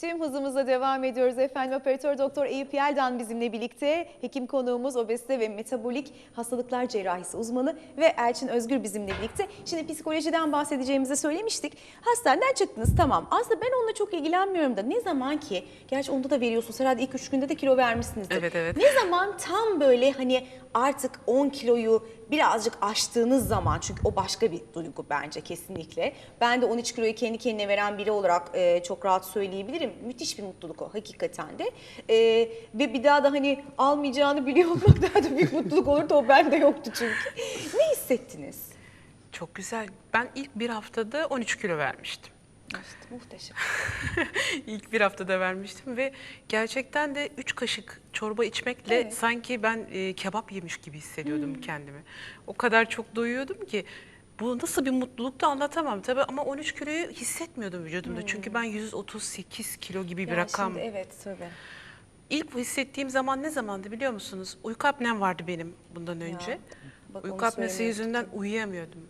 Tüm hızımızla devam ediyoruz efendim. Operatör Doktor Eyüp Yeldan bizimle birlikte. Hekim konuğumuz obezite ve metabolik hastalıklar cerrahisi uzmanı ve Elçin Özgür bizimle birlikte. Şimdi psikolojiden bahsedeceğimizi söylemiştik. Hastaneden çıktınız tamam. Aslında ben onunla çok ilgilenmiyorum da ne zaman ki, gerçi onda da veriyorsunuz herhalde ilk üç günde de kilo vermişsinizdir. Evet, evet. Ne zaman tam böyle hani artık 10 kiloyu birazcık aştığınız zaman çünkü o başka bir duygu bence kesinlikle. Ben de 13 kiloyu kendi kendine veren biri olarak e, çok rahat söyleyebilirim. Müthiş bir mutluluk o hakikaten de. E, ve bir daha da hani almayacağını biliyor olmak daha da büyük mutluluk olurdu o bende yoktu çünkü. Ne hissettiniz? Çok güzel. Ben ilk bir haftada 13 kilo vermiştim. İşte muhteşem. İlk bir haftada vermiştim ve gerçekten de 3 kaşık çorba içmekle Evet. sanki ben e, kebap yemiş gibi hissediyordum kendimi. O kadar çok doyuyordum ki bu nasıl bir mutluluk da anlatamam tabii ama 13 kiloyu hissetmiyordum vücudumda. Çünkü ben 138 kilo gibi bir Yani rakam. Şimdi evet tabii. İlk hissettiğim zaman ne zamandı biliyor musunuz? Uyku apnem vardı benim bundan önce. bak onu Uyku apnesi yüzünden uyuyamıyordum.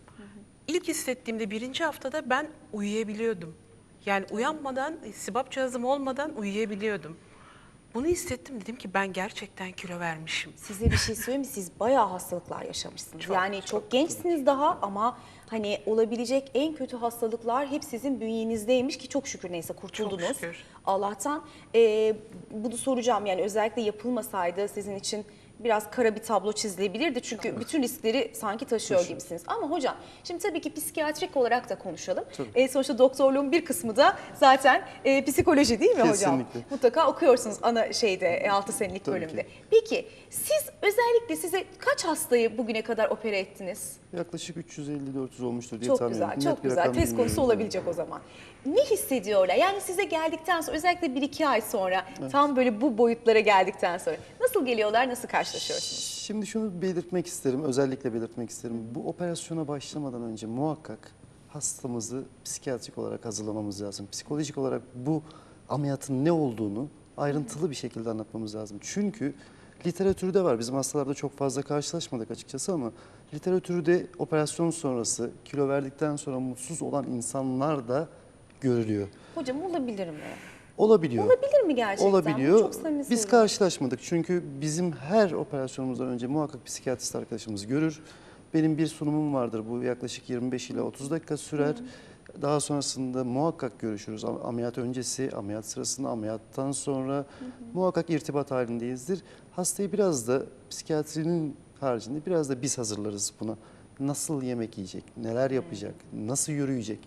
İlk hissettiğimde birinci haftada ben uyuyabiliyordum. Yani uyanmadan, sibap cihazım olmadan uyuyabiliyordum. Bunu hissettim dedim ki ben gerçekten kilo vermişim. Size bir şey söyleyeyim mi? Siz bayağı hastalıklar yaşamışsınız. yani çok, gençsiniz daha ama hani olabilecek en kötü hastalıklar hep sizin bünyenizdeymiş ki çok şükür neyse kurtuldunuz. şükür. Allah'tan. Ee, bunu soracağım yani özellikle yapılmasaydı sizin için biraz kara bir tablo çizilebilirdi. Çünkü bütün riskleri sanki taşıyor gibisiniz. Ama hocam şimdi tabii ki psikiyatrik olarak da konuşalım. Ee, sonuçta doktorluğun bir kısmı da zaten e, psikoloji değil mi hocam? Kesinlikle. Mutlaka okuyorsunuz ana şeyde 6 senelik Tabii bölümde. ki. Peki siz özellikle size kaç hastayı bugüne kadar opere ettiniz? Yaklaşık 350-400 olmuştur diye Çok tahmin güzel, ediyorum. çok Net bir güzel. Test konusu olabilecek o zaman. Ne hissediyorlar? Yani size geldikten sonra özellikle 1-2 ay sonra tam böyle bu boyutlara geldikten sonra nasıl geliyorlar, nasıl karşılaşıyorsunuz? Şimdi şunu belirtmek isterim, özellikle belirtmek isterim. Bu operasyona başlamadan önce muhakkak hastamızı psikiyatrik olarak hazırlamamız lazım. Psikolojik olarak bu ameliyatın ne olduğunu ayrıntılı bir şekilde anlatmamız lazım. Çünkü literatürde var. Bizim hastalarda çok fazla karşılaşmadık açıkçası ama literatürde operasyon sonrası kilo verdikten sonra mutsuz olan insanlar da görülüyor. Hocam olabilir mi? Olabiliyor. Olabilir mi gerçekten? Olabiliyor. Çok samimi Biz karşılaşmadık çünkü bizim her operasyonumuzdan önce muhakkak psikiyatrist arkadaşımız görür. Benim bir sunumum vardır bu yaklaşık 25 ile 30 dakika sürer. Daha sonrasında muhakkak görüşürüz. Am- Ameliyat öncesi, ameliyat sırasında, ameliyattan sonra muhakkak irtibat halindeyizdir. Hastayı biraz da psikiyatrinin haricinde biraz da biz hazırlarız buna. Nasıl yemek yiyecek, neler yapacak, nasıl yürüyecek,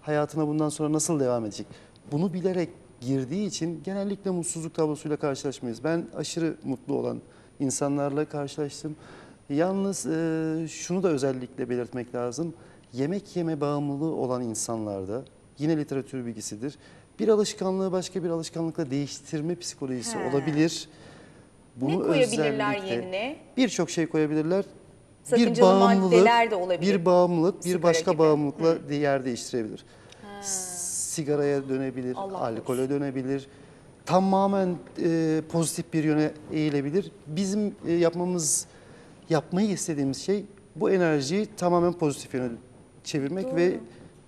hayatına bundan sonra nasıl devam edecek? Bunu bilerek girdiği için genellikle mutsuzluk tablosuyla karşılaşmayız. Ben aşırı mutlu olan insanlarla karşılaştım. Yalnız e, şunu da özellikle belirtmek lazım. Yemek yeme bağımlılığı olan insanlarda yine literatür bilgisidir. Bir alışkanlığı başka bir alışkanlıkla değiştirme psikolojisi He. olabilir. Ne koyabilirler yerine? Birçok şey koyabilirler. bir Sakıncalı bağımlılık, maddeler de olabilir. bir bağımlılık, bir Sigara başka gibi. bağımlılıkla yer değiştirebilir. Sigaraya dönebilir, Allah alkole dönebilir. Tamamen e, pozitif bir yöne eğilebilir. Bizim e, yapmamız, yapmayı istediğimiz şey bu enerjiyi tamamen pozitif yöne çevirmek ve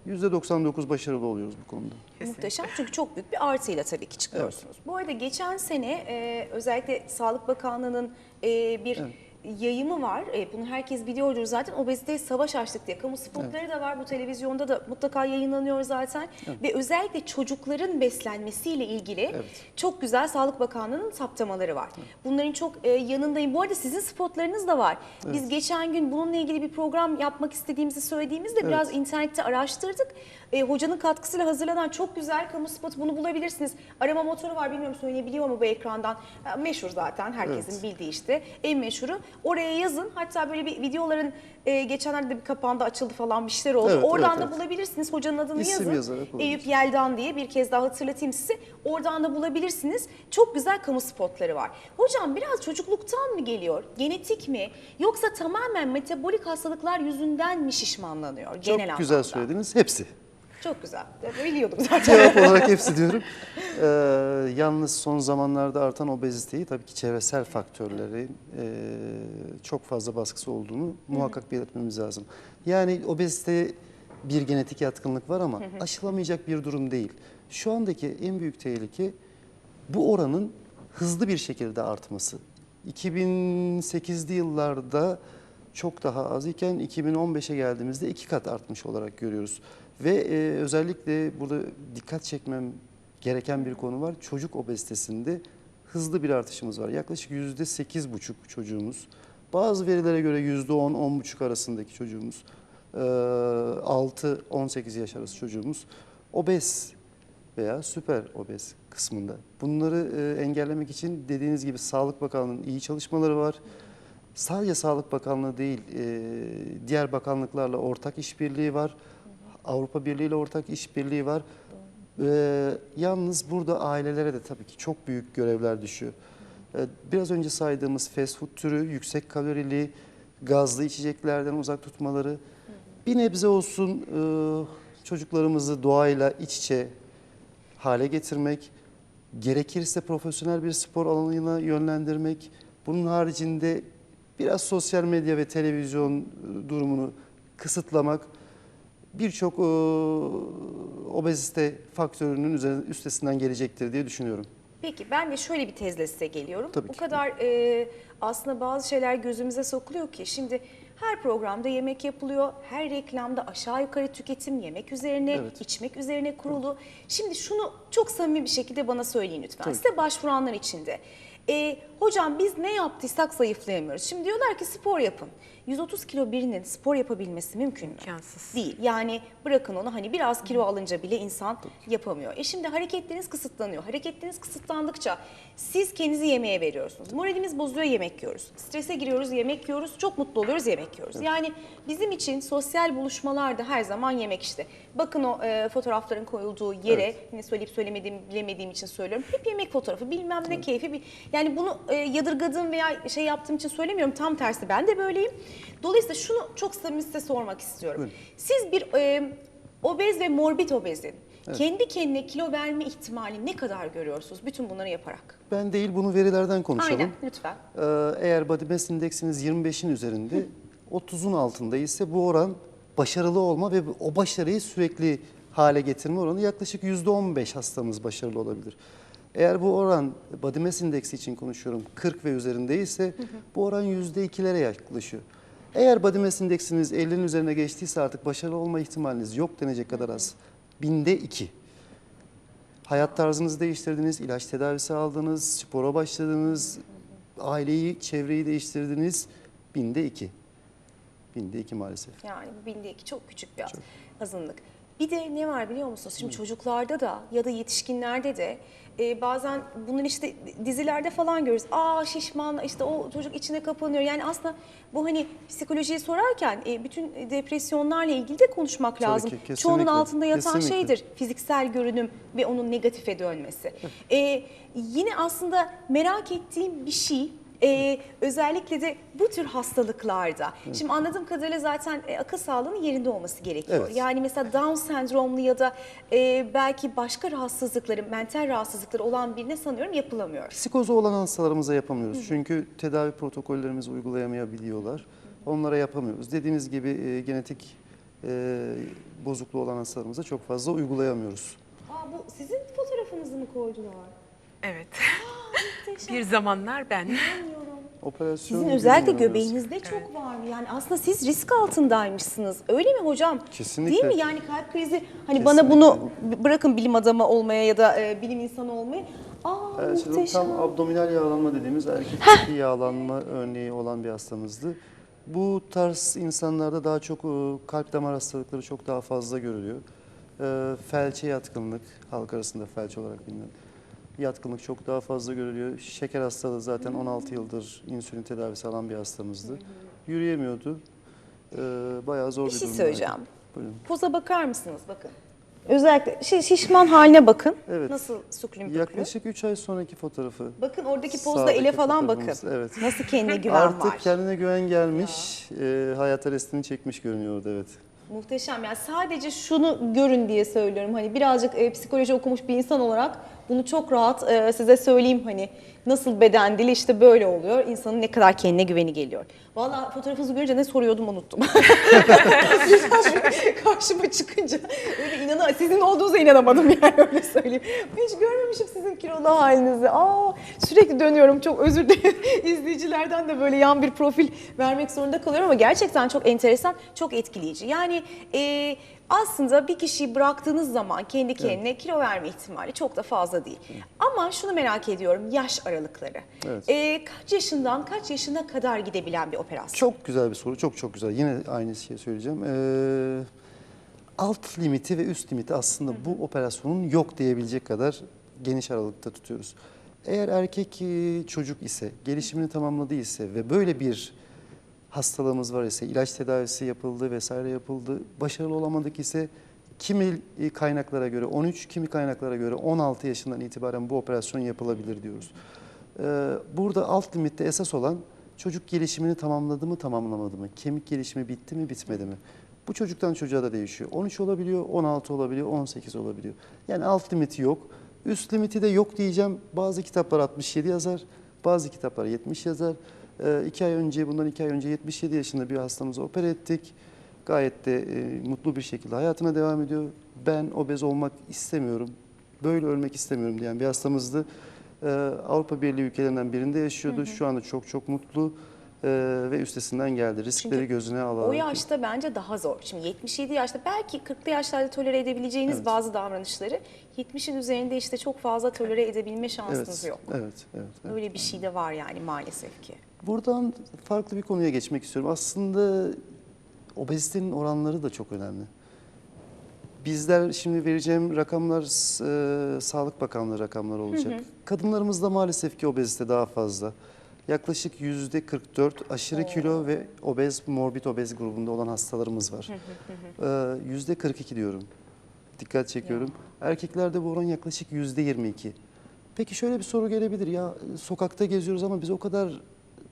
%99 başarılı oluyoruz bu konuda. Muhteşem çünkü çok büyük bir artıyla tabii ki çıkıyorsunuz. Bu arada geçen sene e, özellikle Sağlık Bakanlığı'nın e, bir yayımı var. E, bunu herkes biliyordur zaten. Obezite savaş açtık diye. Kamu spotları da var. Bu televizyonda da mutlaka yayınlanıyor zaten. Ve özellikle çocukların beslenmesiyle ilgili Evet. çok güzel Sağlık Bakanlığı'nın saptamaları var. Bunların çok e, yanındayım. Bu arada sizin spotlarınız da var. Biz geçen gün bununla ilgili bir program yapmak istediğimizi söylediğimizde biraz internette araştırdık. E, hocanın katkısıyla hazırlanan çok güzel kamu spotu bunu bulabilirsiniz. Arama motoru var bilmiyorum söyleyebiliyor mu bu ekrandan. E, meşhur zaten herkesin Evet. bildiği işte en meşhuru. Oraya yazın hatta böyle bir videoların e, geçenlerde de bir kapağında açıldı falan bir şeyler oldu. Evet, Oradan evet, da evet. bulabilirsiniz. Hocanın adını İsim yazın. yazarak. Eyüp Yeldan diye bir kez daha hatırlatayım size. Oradan da bulabilirsiniz. Çok güzel kamu spotları var. Hocam biraz çocukluktan mı geliyor? Genetik mi? Yoksa tamamen metabolik hastalıklar yüzünden mi şişmanlanıyor? Çok genel güzel anlamda? söylediniz. Hepsi. Çok güzel. Biliyordum zaten. Cevap olarak hepsi diyorum. Ee, yalnız son zamanlarda artan obeziteyi tabii ki çevresel faktörlerin e, çok fazla baskısı olduğunu muhakkak belirtmemiz lazım. Yani obezite bir genetik yatkınlık var ama aşılamayacak bir durum değil. Şu andaki en büyük tehlike bu oranın hızlı bir şekilde artması. 2008'li yıllarda çok daha az iken 2015'e geldiğimizde iki kat artmış olarak görüyoruz. Ve e, özellikle burada dikkat çekmem gereken bir konu var. Çocuk obezitesinde hızlı bir artışımız var. Yaklaşık yüzde sekiz buçuk çocuğumuz. Bazı verilere göre yüzde on, on buçuk arasındaki çocuğumuz. 6-18 yaş arası çocuğumuz obez veya süper obez kısmında. Bunları e, engellemek için dediğiniz gibi Sağlık Bakanlığı'nın iyi çalışmaları var. Sadece Sağlık Bakanlığı değil, e, diğer bakanlıklarla ortak işbirliği var. Avrupa Birliği ile ortak işbirliği var. E, yalnız burada ailelere de tabii ki çok büyük görevler düşüyor. E, biraz önce saydığımız fast food türü, yüksek kalorili, gazlı içeceklerden uzak tutmaları, bir nebze olsun e, çocuklarımızı doğayla iç içe hale getirmek, gerekirse profesyonel bir spor alanına yönlendirmek, bunun haricinde biraz sosyal medya ve televizyon e, durumunu kısıtlamak birçok e, obezite faktörünün üstesinden gelecektir diye düşünüyorum. Peki ben de şöyle bir tezle size geliyorum. Tabii Bu ki. kadar e, aslında bazı şeyler gözümüze sokuluyor ki şimdi her programda yemek yapılıyor, her reklamda aşağı yukarı tüketim yemek üzerine, Evet. içmek üzerine kurulu. Şimdi şunu çok samimi bir şekilde bana söyleyin lütfen. Tabii. Size başvuranlar için de. E, hocam biz ne yaptıysak zayıflayamıyoruz. Şimdi diyorlar ki spor yapın. 130 kilo birinin spor yapabilmesi mümkün mü? İmkansız. Değil. Yani bırakın onu hani biraz kilo alınca bile insan yapamıyor. E şimdi hareketleriniz kısıtlanıyor. Hareketleriniz kısıtlandıkça siz kendinizi yemeğe veriyorsunuz. Moralimiz bozuyor yemek yiyoruz. Strese giriyoruz yemek yiyoruz. Çok mutlu oluyoruz yemek yiyoruz. Yani bizim için sosyal buluşmalarda her zaman yemek işte. Bakın o e, fotoğrafların koyulduğu yere Evet. yine söyleyip söylemediğim bilemediğim için söylüyorum. Hep yemek fotoğrafı bilmem ne keyfi. Bir, yani bunu e, yadırgadığım veya şey yaptığım için söylemiyorum. Tam tersi ben de böyleyim. Dolayısıyla şunu çok samimi size sormak istiyorum. Buyurun. Siz bir e, obez ve morbid obezin kendi kendine kilo verme ihtimali ne kadar görüyorsunuz bütün bunları yaparak? Ben değil bunu verilerden konuşalım. Aynen lütfen. Ee, Eğer body mass indeksiniz 25'in üzerinde 30'un altında ise bu oran başarılı olma ve o başarıyı sürekli hale getirme oranı yaklaşık %15 hastamız başarılı olabilir. Eğer bu oran body mass indeksi için konuşuyorum 40 ve üzerinde ise bu oran %2'lere yaklaşıyor. Eğer body mass indeksiniz 50'nin üzerine geçtiyse artık başarılı olma ihtimaliniz yok denecek kadar az. Binde 2. Hayat tarzınızı değiştirdiniz, ilaç tedavisi aldınız, spora başladınız, aileyi, çevreyi değiştirdiniz. Binde iki. Binde iki maalesef. Yani binde iki çok küçük bir az- azınlık. Bir de ne var biliyor musunuz? Şimdi çocuklarda da ya da yetişkinlerde de e, bazen bunun işte dizilerde falan görürüz. Aa şişman işte o çocuk içine kapanıyor. Yani aslında bu hani psikolojiyi sorarken e, bütün depresyonlarla ilgili de konuşmak Tabii lazım. ki, kesinlikle, Çoğunun altında yatan kesinlikle. şeydir fiziksel görünüm ve onun negatife dönmesi. E, yine aslında merak ettiğim bir şey ee, özellikle de bu tür hastalıklarda. Şimdi anladığım kadarıyla zaten e, akıl sağlığının yerinde olması gerekiyor. Evet. Yani mesela Down sendromlu ya da e, belki başka rahatsızlıkları, mental rahatsızlıkları olan birine sanıyorum yapılamıyor. Psikozu olan hastalarımıza yapamıyoruz. Çünkü tedavi protokollerimizi uygulayamayabiliyorlar. Onlara yapamıyoruz. Dediğiniz gibi e, genetik e, bozukluğu olan hastalarımıza çok fazla uygulayamıyoruz. Aa, bu sizin fotoğrafınızı mı koydular? Evet. Muhteşem. Bir zamanlar ben. Operasyon Sizin özellikle göbeğinizde çok var. Yani aslında siz risk altındaymışsınız. Öyle mi hocam? Kesinlikle. Değil mi? Yani kalp krizi hani Kesinlikle. bana bunu bırakın bilim adamı olmaya ya da e, bilim insanı olmaya. Aa Evet, muhteşem. tam abdominal yağlanma dediğimiz erkek tipi yağlanma örneği olan bir hastamızdı. Bu tarz insanlarda daha çok e, kalp damar hastalıkları çok daha fazla görülüyor. E, Felçe yatkınlık, halk arasında felç olarak bilinen yatkınlık çok daha fazla görülüyor. Şeker hastalığı zaten 16 yıldır insülin tedavisi alan bir hastamızdı. Yürüyemiyordu. E, Bayağı zor Bir bir, şey söyleyeceğim. Buyurun. Poza bakar mısınız? Bakın. Özellikle şi- şişman haline bakın. Evet. Nasıl süklüm. Yaklaşık 3 ay sonraki fotoğrafı. Bakın oradaki pozda Sağdaki ele falan bakın. evet. Nasıl kendine güven Artık var. kendine güven gelmiş, e, hayata restini çekmiş görünüyor orada evet. Muhteşem. Yani sadece şunu görün diye söylüyorum. Hani birazcık e, psikoloji okumuş bir insan olarak bunu çok rahat e, size söyleyeyim hani nasıl beden dili işte böyle oluyor. İnsanın ne kadar kendine güveni geliyor. Vallahi fotoğrafınızı görünce ne soruyordum unuttum. Karşıma çıkınca öyle inanan, sizin olduğunuza inanamadım yani öyle söyleyeyim. Hiç görmemişim sizin kilolu halinizi. Aa, sürekli dönüyorum çok özür dilerim. İzleyicilerden de böyle yan bir profil vermek zorunda kalıyorum ama gerçekten çok enteresan, çok etkileyici. Yani e, aslında bir kişiyi bıraktığınız zaman kendi kendine kilo verme ihtimali çok da fazla değil. Ama şunu merak ediyorum yaş aralıkları. Evet. E, kaç yaşından kaç yaşına kadar gidebilen bir operasyon? Çok güzel bir soru, çok çok güzel. Yine aynı şeyi söyleyeceğim. Ee, alt limiti ve üst limiti aslında bu operasyonun yok diyebilecek kadar geniş aralıkta tutuyoruz. Eğer erkek e, çocuk ise, gelişimini tamamladı ise ve böyle bir hastalığımız var ise, ilaç tedavisi yapıldı vesaire yapıldı, başarılı olamadık ise kimi e, kaynaklara göre 13, kimi kaynaklara göre 16 yaşından itibaren bu operasyon yapılabilir diyoruz. Ee, Burada alt limitte esas olan çocuk gelişimini tamamladı mı tamamlamadı mı? Kemik gelişimi bitti mi bitmedi mi? Bu çocuktan çocuğa da değişiyor. 13 olabiliyor, 16 olabiliyor, 18 olabiliyor. Yani alt limiti yok. Üst limiti de yok diyeceğim. Bazı kitaplar 67 yazar, bazı kitaplar 70 yazar. İki ay önce, bundan iki ay önce 77 yaşında bir hastamızı opera ettik. Gayet de e, mutlu bir şekilde hayatına devam ediyor. Ben obez olmak istemiyorum, böyle ölmek istemiyorum diyen bir hastamızdı. Ee, Avrupa Birliği ülkelerinden birinde yaşıyordu. Şu anda çok çok mutlu ee, ve üstesinden geldi. Riskleri Çünkü gözüne alarak. O yaşta bence daha zor. Şimdi 77 yaşta belki 40'lı yaşlarda tolere edebileceğiniz Evet. bazı davranışları 70'in üzerinde işte çok fazla tolere edebilme şansınız evet, yok. Evet, evet, evet. Öyle bir şey de var yani maalesef ki. Buradan farklı bir konuya geçmek istiyorum. Aslında obezitenin oranları da çok önemli. Bizler şimdi vereceğim rakamlar e, Sağlık Bakanlığı rakamları olacak. Kadınlarımızda maalesef ki obezite daha fazla. Yaklaşık yüzde 44 aşırı kilo ve obez, morbid obez grubunda olan hastalarımız var. Ee, Yüzde 42 diyorum. Dikkat çekiyorum. Erkeklerde bu oran yaklaşık yüzde 22. Peki şöyle bir soru gelebilir ya sokakta geziyoruz ama biz o kadar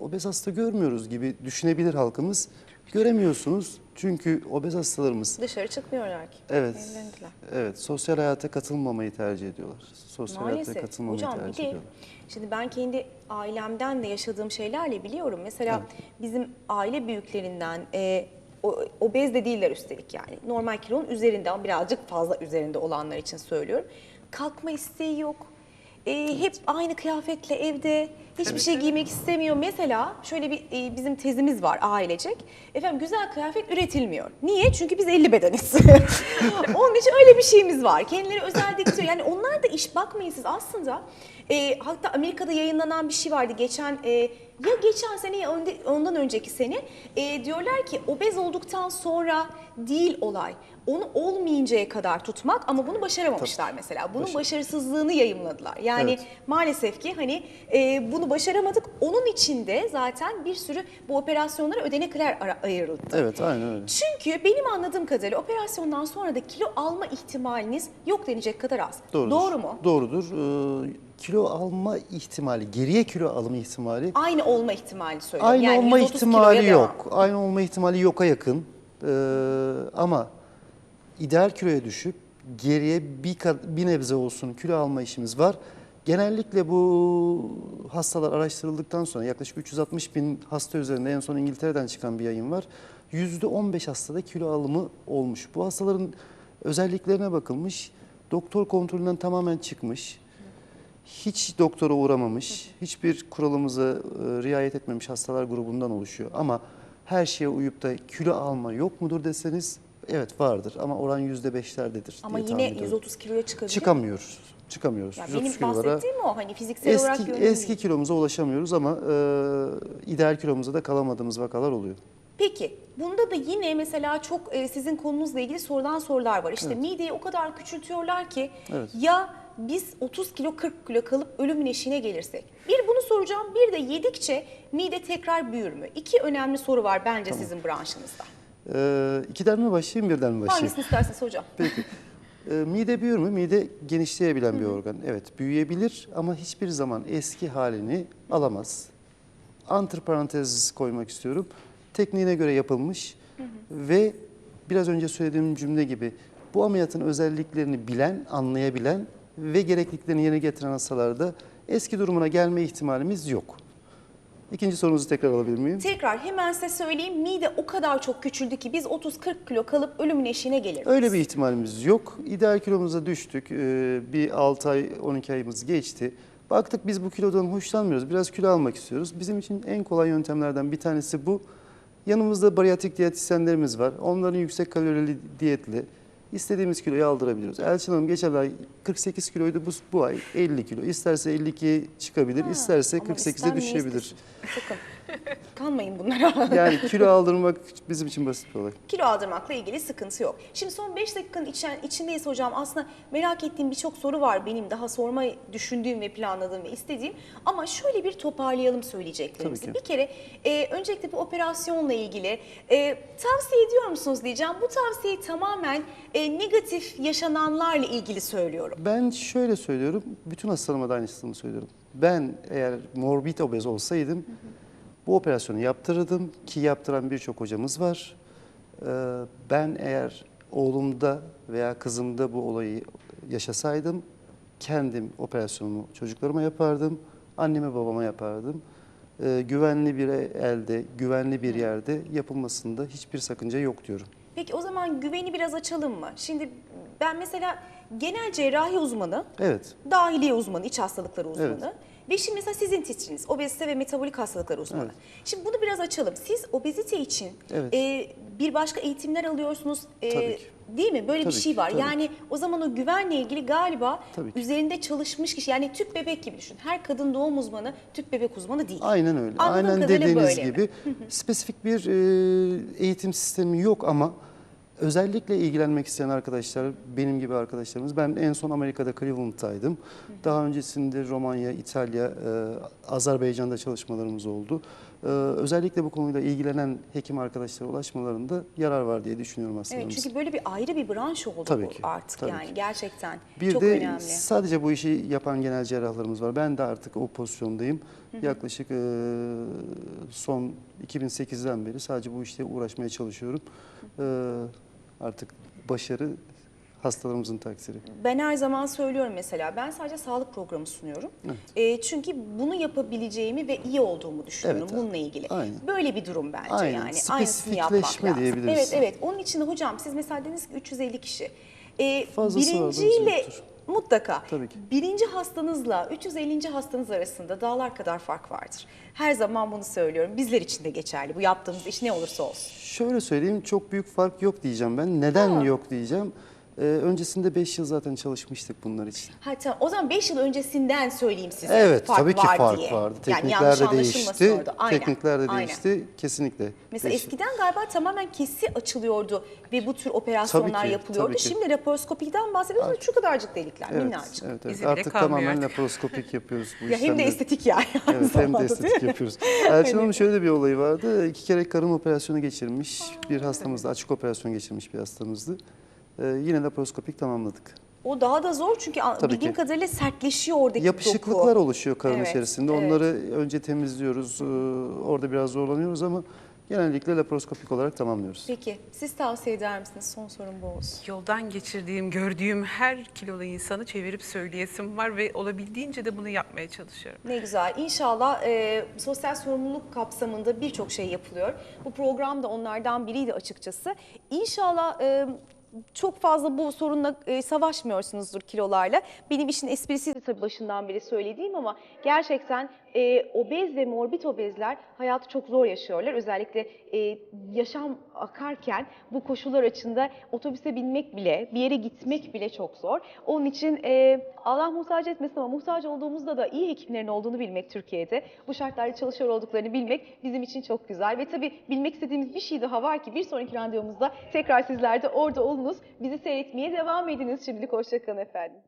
obez hasta görmüyoruz gibi düşünebilir halkımız. Göremiyorsunuz çünkü obez hastalarımız Dışarı çıkmıyorlar ki. evet Evlendiler. evet sosyal hayata katılmamayı tercih ediyorlar. Sosyal hayata Maalesef. katılmamayı Hocam tercih de ediyorlar. şimdi ben kendi ailemden de yaşadığım şeylerle biliyorum. Mesela bizim aile büyüklerinden e, o- obez de değiller üstelik yani. Normal kilonun üzerinde ama birazcık fazla üzerinde olanlar için söylüyorum. Kalkma isteği yok. E, hep aynı kıyafetle evde hiçbir şey giymek istemiyor. Mesela şöyle bir e, bizim tezimiz var ailecek. Efendim güzel kıyafet üretilmiyor. Niye? Çünkü biz 50 bedeniz. Onun için öyle bir şeyimiz var. Kendileri özel diktiriyor. Yani onlar da iş bakmayın siz aslında. e, hatta Amerika'da yayınlanan bir şey vardı geçen e, ya geçen sene ya önde- ondan önceki sene e, diyorlar ki obez olduktan sonra değil olay. Onu olmayıncaya kadar tutmak ama bunu başaramamışlar mesela. Bunun Başar- başarısızlığını yayımladılar. Yani Evet. maalesef ki hani e, bunu başaramadık. Onun içinde zaten bir sürü bu operasyonlara ödenekler ayrıldı. Evet aynen öyle. Çünkü benim anladığım kadarıyla operasyondan sonra da kilo alma ihtimaliniz yok denecek kadar az. Doğrudur. Doğru mu? Doğrudur. Ee, kilo alma ihtimali, geriye kilo alma ihtimali Aynı olma ihtimali söylüyorum. Aynı yani olma 130 ihtimali kiloya devam. yok. Aynı olma ihtimali yoka yakın. Ee, ama ideal kiloya düşüp geriye bir, bir nebze olsun kilo alma işimiz var. Genellikle bu hastalar araştırıldıktan sonra yaklaşık 360 bin hasta üzerinde en son İngiltere'den çıkan bir yayın var. %15 hastada kilo alımı olmuş. Bu hastaların özelliklerine bakılmış. Doktor kontrolünden tamamen çıkmış hiç doktora uğramamış, hiçbir kuralımıza e, riayet etmemiş hastalar grubundan oluşuyor. Ama her şeye uyup da kilo alma yok mudur deseniz evet vardır ama oran yüzde beşlerdedir Ama diye tahmin yine ediyorum. 130 kiloya çıkabilir. Çıkamıyoruz. Çıkamıyoruz. Ya 130 benim bahsettiğim o hani fiziksel olarak eski, yönlü eski kilomuza ulaşamıyoruz ama e, ideal kilomuza da kalamadığımız vakalar oluyor. Peki bunda da yine mesela çok e, sizin konunuzla ilgili sorulan sorular var. İşte mideyi o kadar küçültüyorlar ki Evet. ya biz 30 kilo 40 kilo kalıp ölümün eşiğine gelirsek. Bir bunu soracağım bir de yedikçe mide tekrar büyür mü? İki önemli soru var bence sizin branşınızda. E, ikiden mi başlayayım birden mi başlayayım? Hangisini isterseniz hocam. Peki. Ee, mide büyür mü? Mide genişleyebilen bir organ. Evet büyüyebilir ama hiçbir zaman eski halini alamaz. Antiparantez koymak istiyorum. Tekniğine göre yapılmış ve biraz önce söylediğim cümle gibi bu ameliyatın özelliklerini bilen, anlayabilen ve gerekliliklerini yerine getiren hastalarda eski durumuna gelme ihtimalimiz yok. İkinci sorunuzu tekrar alabilir miyim? Tekrar hemen size söyleyeyim mide o kadar çok küçüldü ki biz 30-40 kilo kalıp ölümün eşiğine geliriz. Öyle bir ihtimalimiz yok. İdeal kilomuza düştük. Ee, Bir 6 ay, 12 ayımız geçti. Baktık biz bu kilodan hoşlanmıyoruz. Biraz kilo almak istiyoruz. Bizim için en kolay yöntemlerden bir tanesi bu. Yanımızda bariyatrik diyetisyenlerimiz var. Onların yüksek kalorili diyetli istediğimiz kiloyu aldırabiliyoruz. Elçin Hanım geçen ay 48 kiloydu. Bu, bu ay 50 kilo. İsterse 52'ye çıkabilir, isterse Ama 48'e istenmeyi düşebilir. istesin. Kanmayın bunlara. Yani kilo aldırmak bizim için basit bir olay. Kilo aldırmakla ilgili sıkıntı yok. Şimdi son 5 dakikanın içen, içindeyiz hocam. Aslında merak ettiğim birçok soru var benim daha sormayı düşündüğüm ve planladığım ve istediğim. Ama şöyle bir toparlayalım söyleyeceklerimizi. Bir kere e, öncelikle bu operasyonla ilgili e, tavsiye ediyor musunuz diyeceğim. Bu tavsiyeyi tamamen e, negatif yaşananlarla ilgili söylüyorum. Ben şöyle söylüyorum, bütün hastalarıma da aynısını söylüyorum. Ben eğer morbid obez olsaydım bu operasyonu yaptırırdım ki yaptıran birçok hocamız var. Ee, Ben eğer oğlumda veya kızımda bu olayı yaşasaydım kendim operasyonumu çocuklarıma yapardım, anneme babama yapardım. Ee, Güvenli bir elde, güvenli bir yerde yapılmasında hiçbir sakınca yok diyorum. Peki o zaman güveni biraz açalım mı? Şimdi ben mesela genel cerrahi uzmanı, Evet. dahiliye uzmanı, iç hastalıkları uzmanı. Evet. Ve şimdi mesela sizin titriniz, obezite ve metabolik hastalıkları uzmanı. Evet. Şimdi bunu biraz açalım. Siz obezite için Evet. e, bir başka eğitimler alıyorsunuz. e, Tabii ki. Değil mi? Böyle Tabii bir şey ki, var. tabii Yani o zaman o güvenle ilgili galiba ki. üzerinde çalışmış kişi. Yani tüp bebek gibi düşün. Her kadın doğum uzmanı tüp bebek uzmanı değil. Aynen öyle. Anladığım Aynen dediğiniz böyle mi? gibi spesifik bir e, eğitim sistemi yok ama özellikle ilgilenmek isteyen arkadaşlar, benim gibi arkadaşlarımız, ben en son Amerika'da Cleveland'taydım. Daha öncesinde Romanya, İtalya, e, Azerbaycan'da çalışmalarımız oldu. E, özellikle bu konuyla ilgilenen hekim arkadaşlara ulaşmalarında yarar var diye düşünüyorum Evet hastalarımız. çünkü böyle bir ayrı bir branş oldu Tabii bu ki, artık tabii yani ki. gerçekten. Bir Çok de önemli. sadece bu işi yapan genel cerrahlarımız var. Ben de artık o pozisyondayım. Yaklaşık e, son 2008'den beri sadece bu işte uğraşmaya çalışıyorum. E, artık başarı hastalarımızın takdiri. Ben her zaman söylüyorum mesela ben sadece sağlık programı sunuyorum. E, çünkü bunu yapabileceğimi ve iyi olduğumu düşünüyorum Evet, bununla ilgili. aynen. Böyle bir durum bence Aynen, yani. Aynısını yapmak spesifikleşme lazım. diyebiliriz. Evet evet onun için hocam siz mesela dediniz ki 350 kişi. E, Fazlası birinciyle. Mutlaka Tabii ki. birinci hastanızla 350. hastanız arasında dağlar kadar fark vardır. Her zaman bunu söylüyorum. Bizler için de geçerli. Bu yaptığımız iş ne olursa olsun. Şöyle söyleyeyim çok büyük fark yok diyeceğim ben. Neden yok diyeceğim. E, öncesinde 5 yıl zaten çalışmıştık bunlar için. Ha, tamam. O zaman 5 yıl öncesinden söyleyeyim size. Evet fark tabii ki var fark diye. vardı. Yani Teknikler yanlış de değişti. orada. Aynen. Teknikler de Aynen. değişti kesinlikle. Mesela eskiden galiba tamamen kesi açılıyordu ve bu tür operasyonlar Tabii ki, yapılıyordu. tabii ki. Şimdi laparoskopiden bahsediyoruz ama şu kadarcık delikler, Evet, minnacık. evet, evet. Artık kalmıyor tamamen artık. laparoskopik yapıyoruz bu Ya hem de işlemleri. estetik yani. Evet hem de estetik yapıyoruz. Elçin Hanım şöyle bir olayı vardı. İki kere karın operasyonu geçirmiş bir hastamızdı. Açık operasyon geçirmiş bir hastamızdı. Ee, yine laparoskopik tamamladık. O daha da zor çünkü Tabii bildiğim ki. kadarıyla sertleşiyor oradaki Yapışıklıklar doku. oluşuyor karın Evet, içerisinde. evet. Onları önce temizliyoruz. Ee, Orada biraz zorlanıyoruz ama genellikle laparoskopik olarak tamamlıyoruz. Peki siz tavsiye eder misiniz? Son sorum bu olsun. Yoldan geçirdiğim, gördüğüm her kilolu insanı çevirip söyleyesim var ve olabildiğince de bunu yapmaya çalışıyorum. Ne güzel. İnşallah e, sosyal sorumluluk kapsamında birçok şey yapılıyor. Bu program da onlardan biriydi açıkçası. İnşallah e, çok fazla bu sorunla e, savaşmıyorsunuzdur kilolarla. Benim işin esprisi tabii başından beri söylediğim ama gerçekten e, obez ve morbid obezler hayatı çok zor yaşıyorlar. Özellikle e, yaşam akarken bu koşullar açısında otobüse binmek bile, bir yere gitmek bile çok zor. Onun için e, Allah muhtaç etmesin ama muhtaç olduğumuzda da iyi hekimlerin olduğunu bilmek Türkiye'de, bu şartlarda çalışıyor olduklarını bilmek bizim için çok güzel. Ve tabii bilmek istediğimiz bir şey daha var ki bir sonraki randevumuzda tekrar sizler de orada olunuz. Bizi seyretmeye devam ediniz. Şimdilik hoşçakalın efendim.